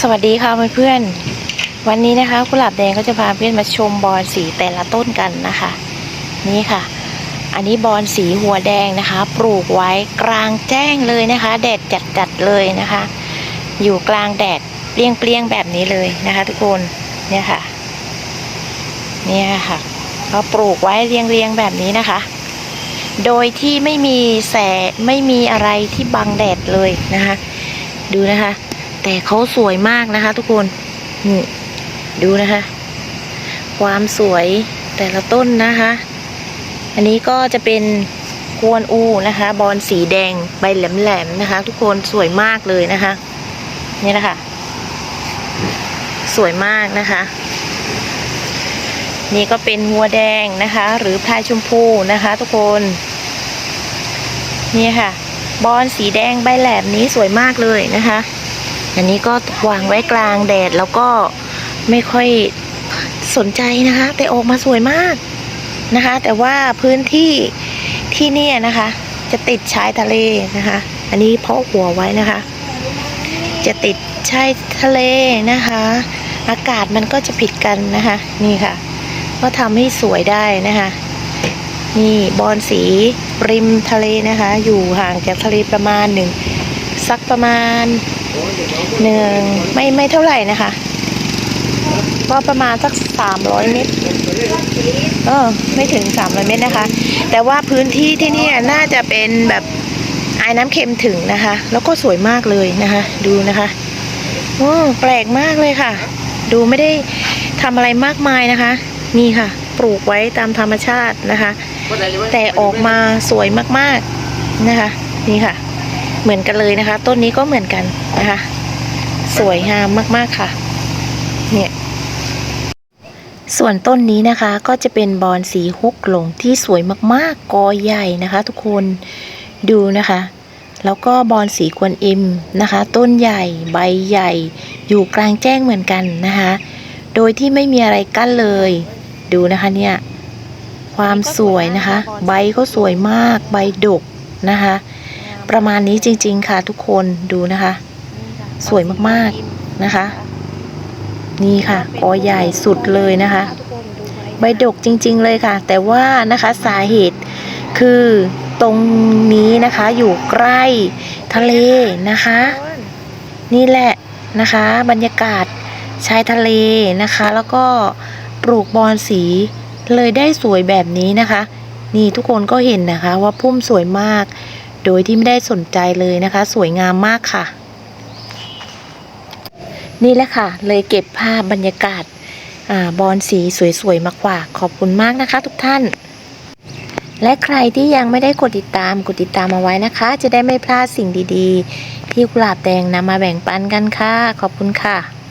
สวัสดีค่ะเพื่อนๆวันนี้นะคะกุหลาบแดงก็จะพาเพื่อนมาชมบอนสีแต่ละต้นกันนะคะ นี่ค่ะ อันนี้บอนสีหัวแดงนะคะ ปลูกไว้กลางแจ้งเลยนะคะ แดดจัดๆเลยนะคะ อยู่กลางแดดเปรี้ยงๆแบบนี้เลยนะคะ ทุกคนเนี่ยค่ะเนี่ยค่ะเขาปลูกไว้เรียงๆแบบนี้นะคะ โดยที่ไม่มีแสไม่มีอะไรที่บังแดดเลยนะคะ ดูนะคะ แต่เขาสวยมากนะคะ ทุกคนนี่ดูนะคะ ความสวยแต่ละต้นนะคะ อันนี้ก็จะเป็นกวนอูนะคะ บอลสีแดงใบแหลมๆนะคะ ทุกคนสวยมากเลยนะคะ นี่นะคะ สวยมากนะคะ นี่ก็เป็นหัวแดงนะคะ หรือพลายชมพูนะคะ ทุกคนนี่ค่ะ บอลสีแดงใบแหลมนี้สวยมากเลยนะคะ อันนี้ก็วางไว้กลางแดดแล้วก็ไม่ค่อยสนใจนะคะ แต่ออกมาสวยมากนะคะ แต่ว่าพื้นที่ที่เนี่ยนะคะ จะติดชายทะเลนะคะ อันนี้เพาะหัวไว้นะคะ จะติดชายทะเลนะคะ อากาศมันก็จะผิดกันนะคะ นี่ค่ะ ก็ทำให้สวยได้นะคะนี่บอนสีริมทะเลนะคะ อยู่ห่างจากทะเลประมาณหนึ่งสักประมาณ หนึ่งไม่ไม่เท่าไหร่นะคะก็ประมาณสักสามร้อยเมตร เออ ไม่ถึงสามร้อยเมตรนะคะ แต่ว่าพื้นที่ที่นี่น่าจะเป็นแบบไอ้น้ำเค็มถึงนะคะ แล้วก็สวยมากเลยนะคะ ดูนะคะโอ้แปลกมากเลยค่ะ ดูไม่ได้ทำอะไรมากมายนะคะ นี่ค่ะ ปลูกไว้ตามธรรมชาตินะคะ แต่ออกมาสวยมากๆนะคะ นี่ค่ะ เหมือนกันเลยนะคะ ต้นนี้ก็เหมือนกันนะคะ สวยงามมากๆค่ะ เนี่ย ส่วนต้นนี้นะคะก็จะเป็นบอนสีฮกหลงที่สวยมากๆ กอใหญ่นะคะ ทุกคนดูนะคะ แล้วก็บอนสีกวนอิมนะคะ ต้นใหญ่ใบใหญ่ อยู่กลางแจ้งเหมือนกันนะคะ โดยที่ไม่มีอะไรกั้นเลย ดูนะคะเนี่ยความสวยนะคะ ใบก็สวยมากใบดกนะคะ ประมาณนี้จริง ๆ ค่ะทุกคนดูนะคะ สวยมากๆนะคะ นี่ค่ะกอใหญ่สุดเลยนะคะ ใบดกจริง ๆ เลยค่ะ แต่ว่านะคะสาเหตุคือตรงนี้นะคะอยู่ใกล้ทะเลนะคะ นี่แหละนะคะ บรรยากาศชายทะเลนะคะ แล้วก็ปลูกบอนสีเลยได้สวยแบบนี้นะคะ นี่ทุกคนก็เห็นนะคะว่าพุ่มสวยมาก โดยที่ไม่ได้สนใจเลยนะคะ สวยงามมากค่ะ นี่แหละค่ะ เลยเก็บภาพบรรยากาศอาบอนสีสวยๆมากกว่า ขอบคุณมากนะคะ ทุกท่าน และใครที่ยังไม่ได้กดติดตามกดติดตามเอาไว้นะคะ จะได้ไม่พลาดสิ่งดีๆ ที่กุหลาบแดงนำมาแบ่งปันกันค่ะ ขอบคุณค่ะ